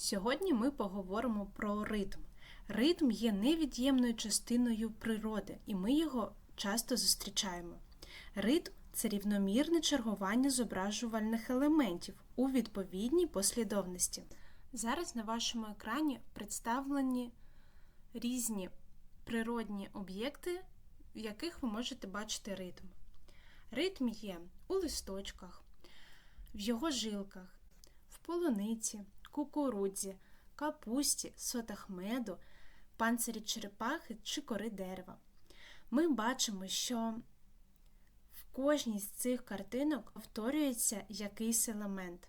Сьогодні ми поговоримо про ритм. Ритм є невід'ємною частиною природи, і ми його часто зустрічаємо. Ритм це рівномірне чергування зображувальних елементів у відповідній послідовності. Зараз на вашому екрані представлені різні природні об'єкти, в яких ви можете бачити ритм. Ритм є у листочках, в його жилках, в полуниці, кукурудзі, капусті, сотах меду, панцирі черепахи чи кори дерева. Ми бачимо, що в кожній з цих картинок повторюється якийсь елемент.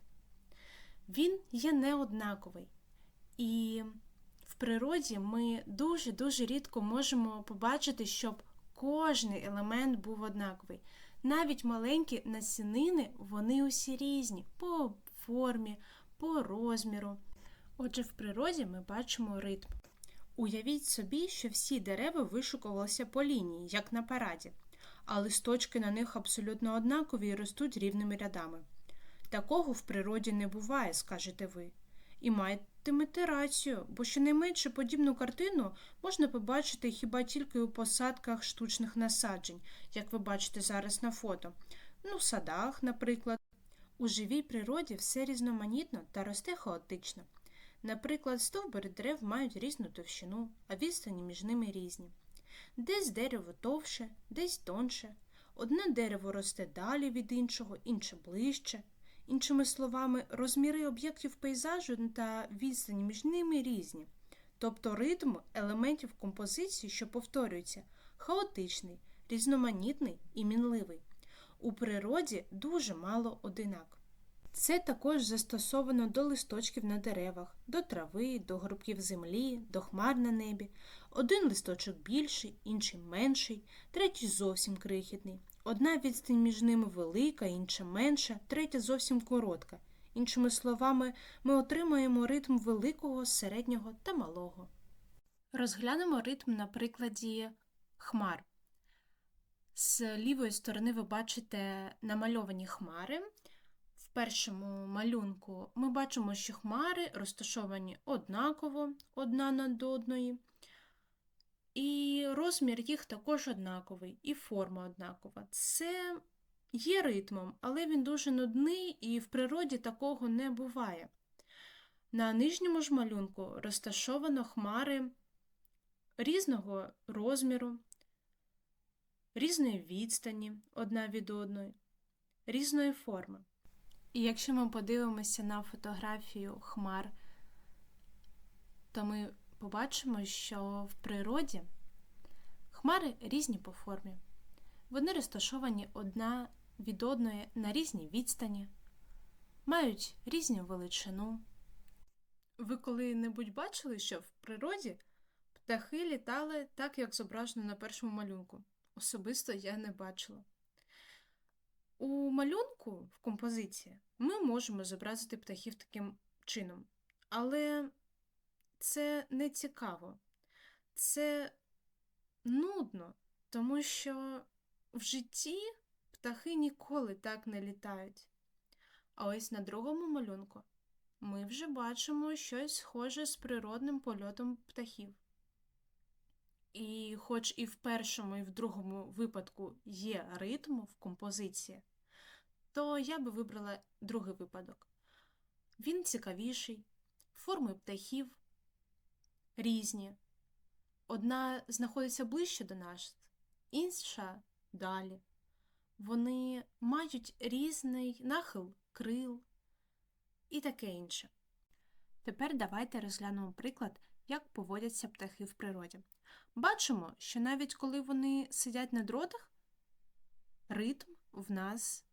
Він є неоднаковий. І в природі ми дуже-дуже рідко можемо побачити, щоб кожний елемент був однаковий. Навіть маленькі насінини, вони усі різні по формі, по розміру. Отже, в природі ми бачимо ритм. Уявіть собі, що всі дерева вишукувалися по лінії, як на параді, а листочки на них абсолютно однакові і ростуть рівними рядами. Такого в природі не буває, скажете ви. І матимете рацію, бо щонайменше подібну картину можна побачити хіба тільки у посадках штучних насаджень, як ви бачите зараз на фото. Ну, в садах, наприклад. У живій природі все різноманітно та росте хаотично. Наприклад, стовбури дерев мають різну товщину, а відстані між ними різні. Десь дерево товще, десь тонше. Одне дерево росте далі від іншого, інше ближче. Іншими словами, розміри об'єктів пейзажу та відстані між ними різні. Тобто ритм елементів композиції, що повторюються, хаотичний, різноманітний і мінливий. У природі дуже мало одинак. Це також застосовано до листочків на деревах, до трави, до горбків землі, до хмар на небі. Один листочок більший, інший менший, третій зовсім крихітний. Одна відстань між ними велика, інша менша, третя зовсім коротка. Іншими словами, ми отримаємо ритм великого, середнього та малого. Розглянемо ритм на прикладі хмар. З лівої сторони ви бачите намальовані хмари. В першому малюнку ми бачимо, що хмари розташовані однаково одна над одної, і розмір їх також однаковий, і форма однакова. Це є ритмом, але він дуже нудний і в природі такого не буває. На нижньому ж малюнку розташовано хмари різного розміру, різної відстані одна від одної, різної форми. І якщо ми подивимося на фотографію хмар, то ми побачимо, що в природі хмари різні по формі. Вони розташовані одна від одної на різній відстані, мають різну величину. Ви коли-небудь бачили, що в природі птахи літали так, як зображено на першому малюнку? Особисто я не бачила. У малюнку в композиції ми можемо зобразити птахів таким чином, але це не цікаво, це нудно, тому що в житті птахи ніколи так не літають. А ось на другому малюнку ми вже бачимо щось схоже з природним польотом птахів. І хоч і в першому, і в другому випадку є ритм в композиції, то я би вибрала другий випадок. Він цікавіший, форми птахів різні. Одна знаходиться ближче до нас, інша далі. Вони мають різний нахил крил і таке інше. Тепер давайте розглянемо приклад, як поводяться птахи в природі. Бачимо, що навіть коли вони сидять на дротах, ритм в нас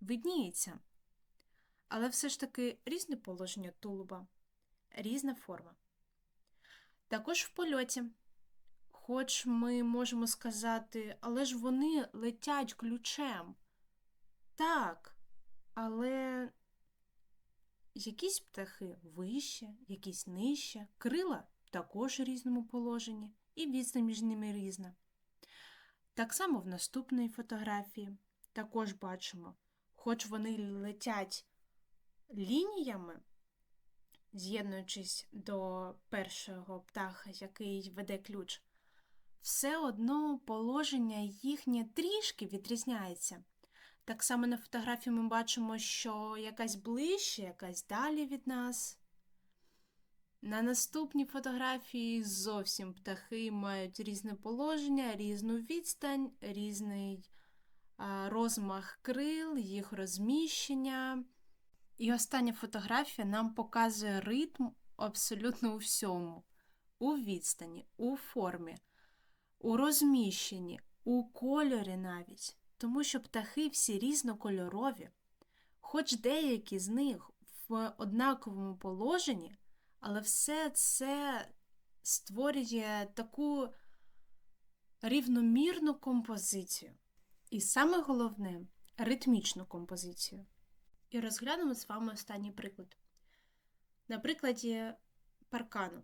видніється. Але все ж таки різне положення тулуба, різна форма. Також в польоті. Хоч ми можемо сказати, але ж вони летять ключем. Так, але якісь птахи вище, якісь нижче, крила також у різному положенні, і відстань між ними різна. Так само в наступній фотографії також бачимо, хоч вони летять лініями, з'єднуючись до першого птаха, який веде ключ, все одно положення їхнє трішки відрізняється. Так само на фотографії ми бачимо, що якась ближче, якась далі від нас. На наступній фотографії зовсім птахи мають різне положення, різну відстань, різний розмах крил, їх розміщення. І остання фотографія нам показує ритм абсолютно у всьому: у відстані, у формі, у розміщенні, у кольорі навіть. Тому що птахи всі різнокольорові, хоч деякі з них в однаковому положенні, але все це створює таку рівномірну композицію. І саме головне ритмічну композицію. І розглянемо з вами останній приклад. На прикладі паркану.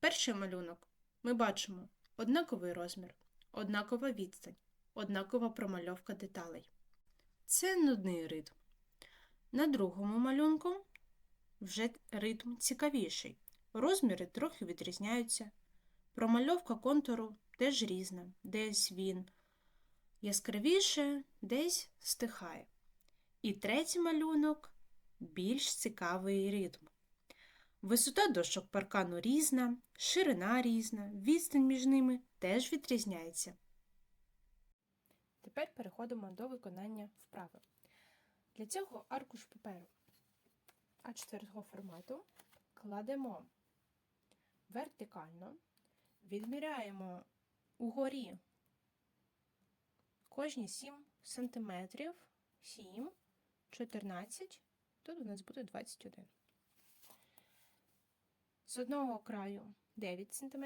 Перший малюнок ми бачимо однаковий розмір, однакова відстань, однакова промальовка деталей. Це нудний ритм. На другому малюнку вже ритм цікавіший. Розміри трохи відрізняються. Промальовка контуру теж різна, десь він яскравіше, десь стихає. І третій малюнок більш цікавий ритм. Висота дошок паркану різна, ширина різна, відстань між ними теж відрізняється. Тепер переходимо до виконання вправи. Для цього аркуш паперу А4 формату кладемо вертикально, відміряємо угорі кожні 7 см, 7, 14, тут у нас буде 21. З одного краю 9 см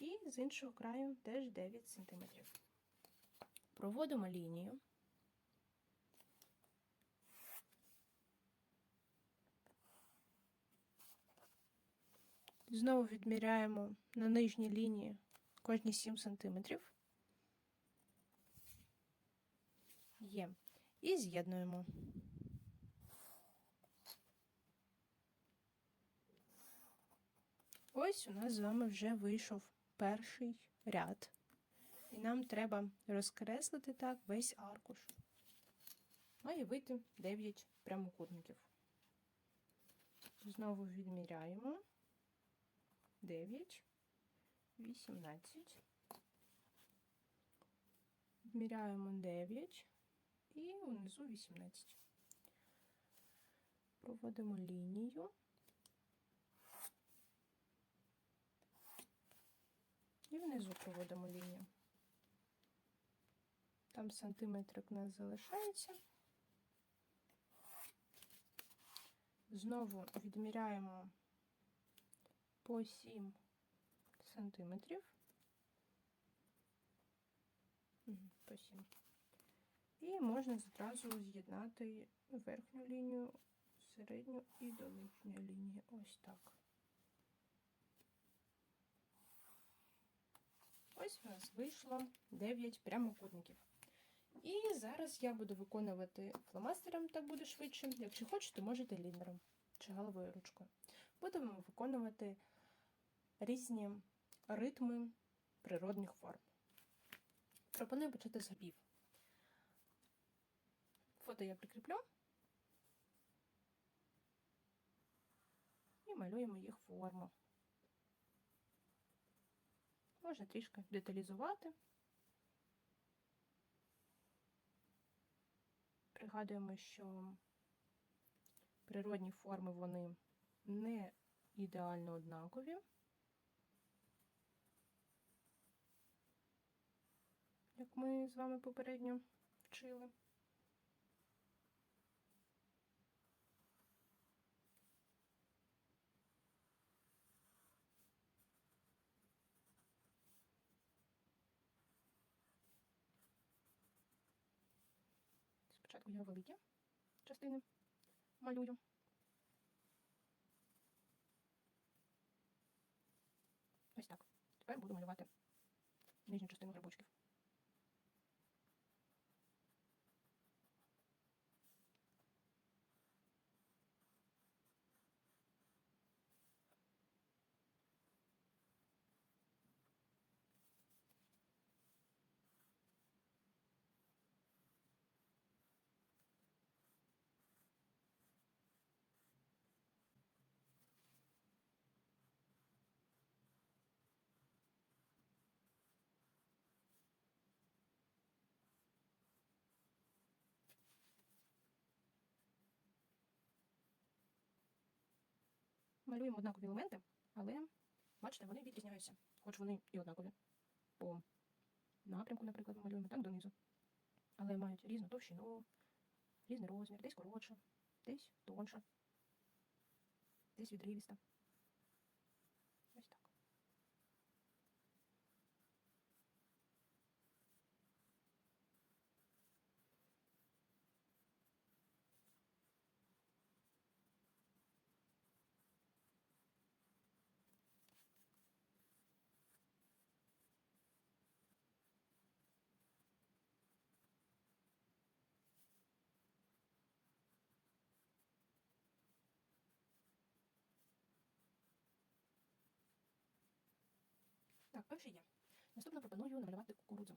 і з іншого краю теж 9 см. Проводимо лінію. Знову відміряємо на нижній лінії кожні 7 см. Є. І з'єднуємо. Ось у нас з вами вже вийшов перший ряд. І нам треба розкреслити так весь аркуш. Має вийти 9 прямокутників. Знову відміряємо 9, 18. Відміряємо 9 і внизу 18. Проводимо лінію. І внизу проводимо лінію. Там сантиметрик у нас залишається. Знову відміряємо по 7 сантиметрів. По 7. І можна зразу з'єднати верхню лінію, середню і долишню лінію. Ось так. Ось у нас вийшло 9 прямокутників. І зараз я буду виконувати фломастером, так буде швидше. Якщо хочете, можете лінером чи головою ручкою. Будемо виконувати різні ритми природних форм. Пропоную почати з грибів. Фото я прикріплю і малюємо їх форму. Можна трішки деталізувати. Пригадуємо, що природні форми вони не ідеально однакові. Як ми з вами попередньо вчили. Спочатку я великі частини малюю. Ось так. Тепер буду малювати нижню частину грибочків. Малюємо однакові елементи, але бачите, вони відрізняються. Хоч вони і однакові. По напрямку, наприклад, ми малюємо так донизу. Але мають різну товщину, різний розмір, десь коротше, десь тонше, десь відривіста. Так, перше є. Наступно пропоную намалювати кукурудзу.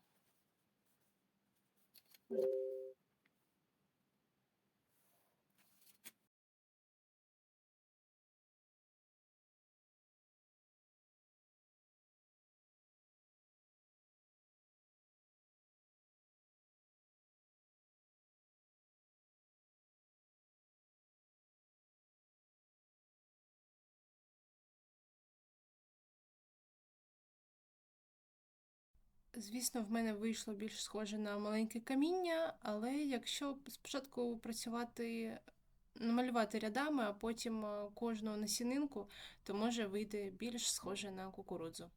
Звісно, в мене вийшло більш схоже на маленьке каміння, але якщо спочатку працювати, намалювати рядами, а потім е, кожну насінинку, то може вийти більш схоже на кукурудзу.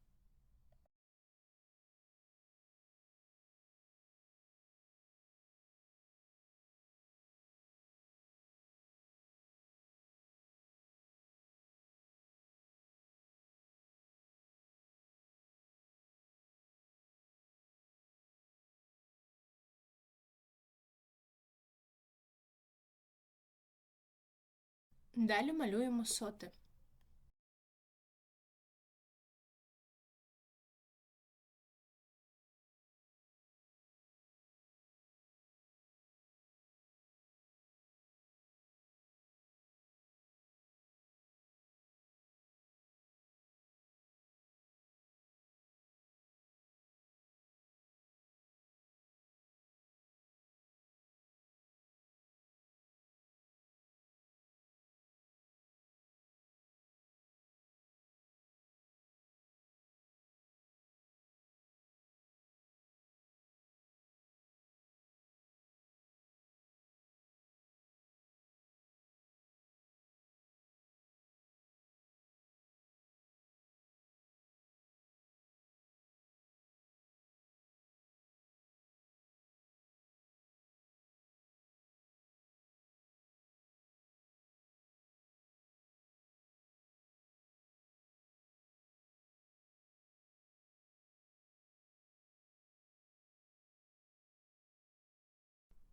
Далі малюємо соти.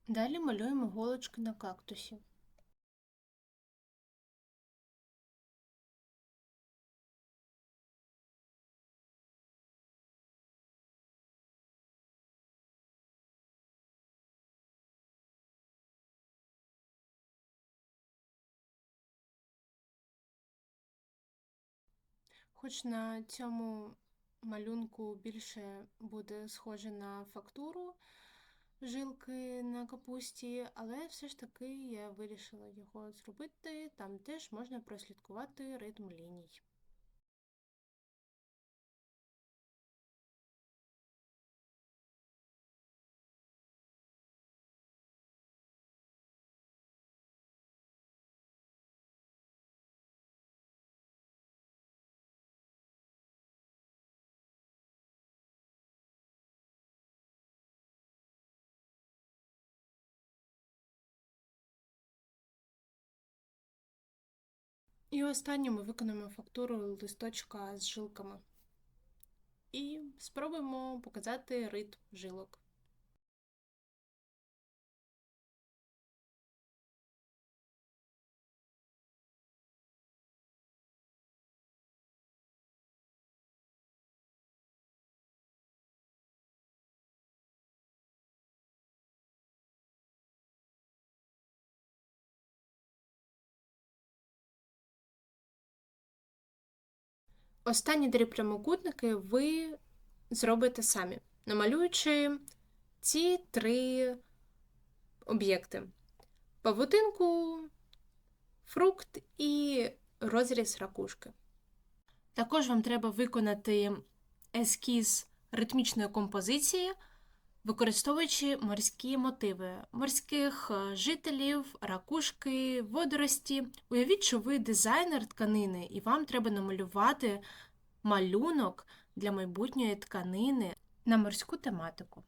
Далі малюємо голочки на кактусі. Хоч на цьому малюнку більше буде схоже на фактуру жилки на капусті, але все ж таки я вирішила його зробити. Там теж можна прослідкувати ритм ліній. І останнє ми виконуємо фактуру листочка з жилками. І спробуємо показати ритм жилок. Останні три прямокутники ви зробите самі, намалюючи ці три об'єкти: павутинку, фрукт і розріз ракушки. Також вам треба виконати ескіз ритмічної композиції, використовуючи морські мотиви морських е, жителів, ракушки, водорості. Уявіть, що ви дизайнер тканини, і вам треба намалювати малюнок для майбутньої тканини на морську тематику.